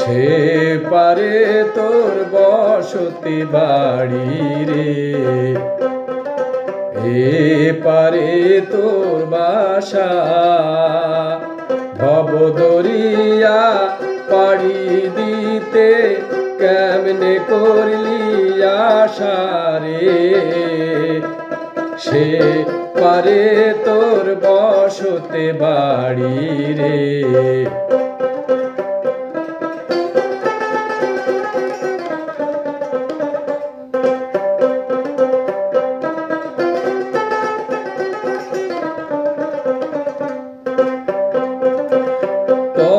সে পারে তোর বসতি বাড়ি রে। এ পারে তোর বাসা, ভবদরিয়া পাড়ি দিতে কেমনে করলি আশা রে? সে পারে তোর বসতে বাড়ি রে।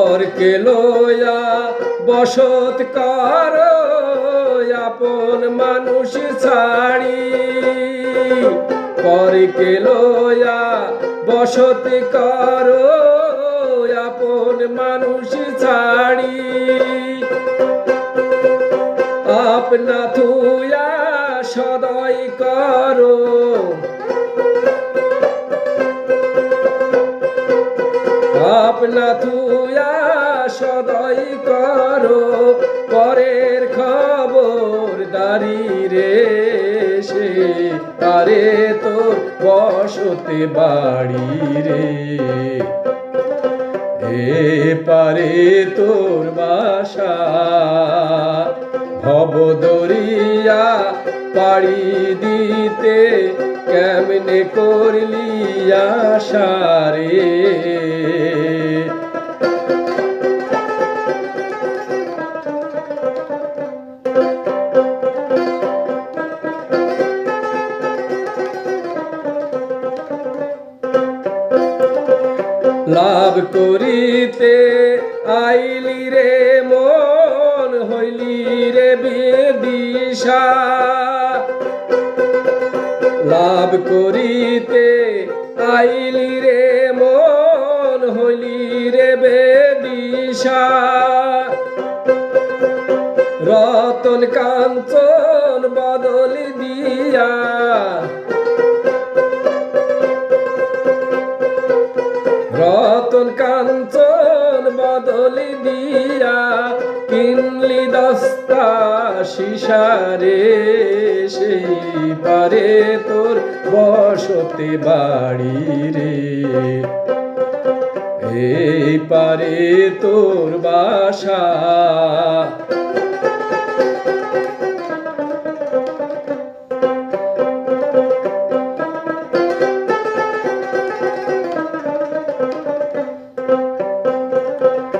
পরকে লয়া বসত কর, আপন মানুষ ছাড়ি। পরকে লয়া বসত কর, আপন মানুষ ছাড়ি। আপনা থুয়া সদয় করো। আপনা তুয়া সদয় করো, পরের খবর দাঁড়ি রে সে, তারে তোর বসতে বাড়ি রে। এ পারে তোর বাসা, ভবদরিয়া পাড়ি দিতে কেমনে করলি আশা রে? লাভ করিতে আইলি রে মন, হইলি রে বেদিশা। লাভ করিতে আইলি রে মন, হইলি রে বেদিশা। রতন কাঞ্চন বদল দিয়া রতন কাঞ্চন বদলি দিয়া কিনলি দস্তা শিশারে সেই পারে তোর বসতে বাড়ি রে। এই পারে তোর বাসা